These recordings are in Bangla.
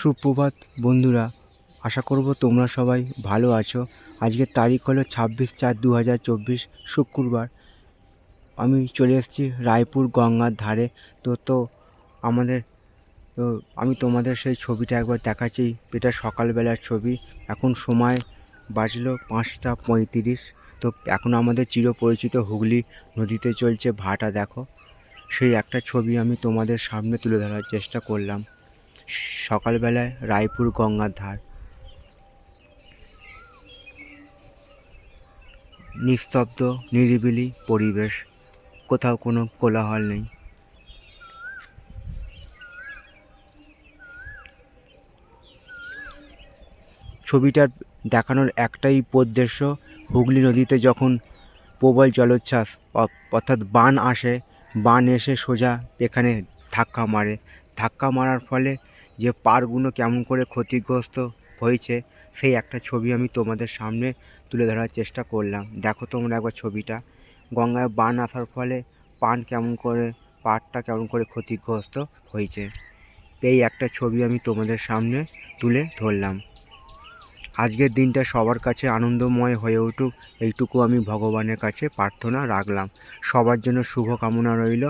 সুপ্রভাত, বন্ধুরা। আশা করব তোমরা সবাই ভালো আছো। আজকের তারিখ হলো ছাব্বিশ চার দু হাজার চব্বিশ শুক্রবার। আমি চলে এসেছি রায়পুর গঙ্গার ধারে। তো তো আমাদের, তো আমি তোমাদের সেই ছবিটা একবার দেখাচ্ছি। এটা সকালবেলার ছবি। এখন সময় বাজলো পাঁচটা পঁয়ত্রিশ। তো এখন আমাদের চিরপরিচিত হুগলি নদীতে চলছে ভাটা, দেখো। সেই একটা ছবি আমি তোমাদের সামনে তুলে ধরার চেষ্টা করলাম। সকালবেলায় রায়পুর গঙ্গার ধার। নিস্তব্ধ, নিরিবিলি পরিবেশ, কোথাও কোনো কোলাহল নেই। ছবিটার দেখানোর একটাই উদ্দেশ্য, হুগলি নদীতে যখন প্রবল জলোচ্ছ্বাস অর্থাৎ বান আসে, বান এসে সোজা এখানে ধাক্কা মারে। ধাক্কা মারার ফলে যে পাড়গুলো কেমন করে ক্ষতিগ্রস্ত হয়েছে, সেই একটা ছবি আমি তোমাদের সামনে তুলে ধরার চেষ্টা করলাম। দেখো তোমরা একবার ছবিটা। গঙ্গায় বান আসার ফলে পান কেমন করে পাড়টা কেমন করে ক্ষতিগ্রস্ত হয়েছে, এই একটা ছবি আমি তোমাদের সামনে তুলে ধরলাম। আজকের দিনটা সবার কাছে আনন্দময় হয়ে উঠুক, এইটুকু আমি ভগবানের কাছে প্রার্থনা রাখলাম। সবার জন্য শুভ কামনা রইল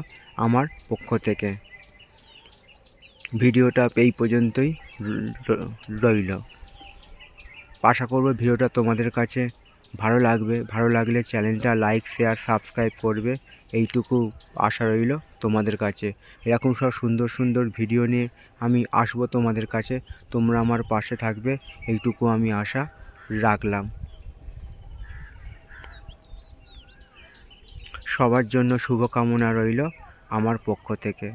আমার পক্ষ থেকে। ভিডিওটা এই পর্যন্তই রইল। আশা করব ভিডিওটা তোমাদের কাছে ভালো লাগবে। ভালো লাগলে চ্যানেলটা লাইক, শেয়ার, সাবস্ক্রাইব করবে। এইটুকু আশা রইল তোমাদের কাছে। এরকম সব সুন্দর সুন্দর ভিডিও নিয়ে আমি আসব তোমাদের কাছে। তোমরা আমার পাশে থাকবে। এইটুকু আমি আশা রাখলাম। সবার জন্য শুভকামনা রইল আমার পক্ষ থেকে।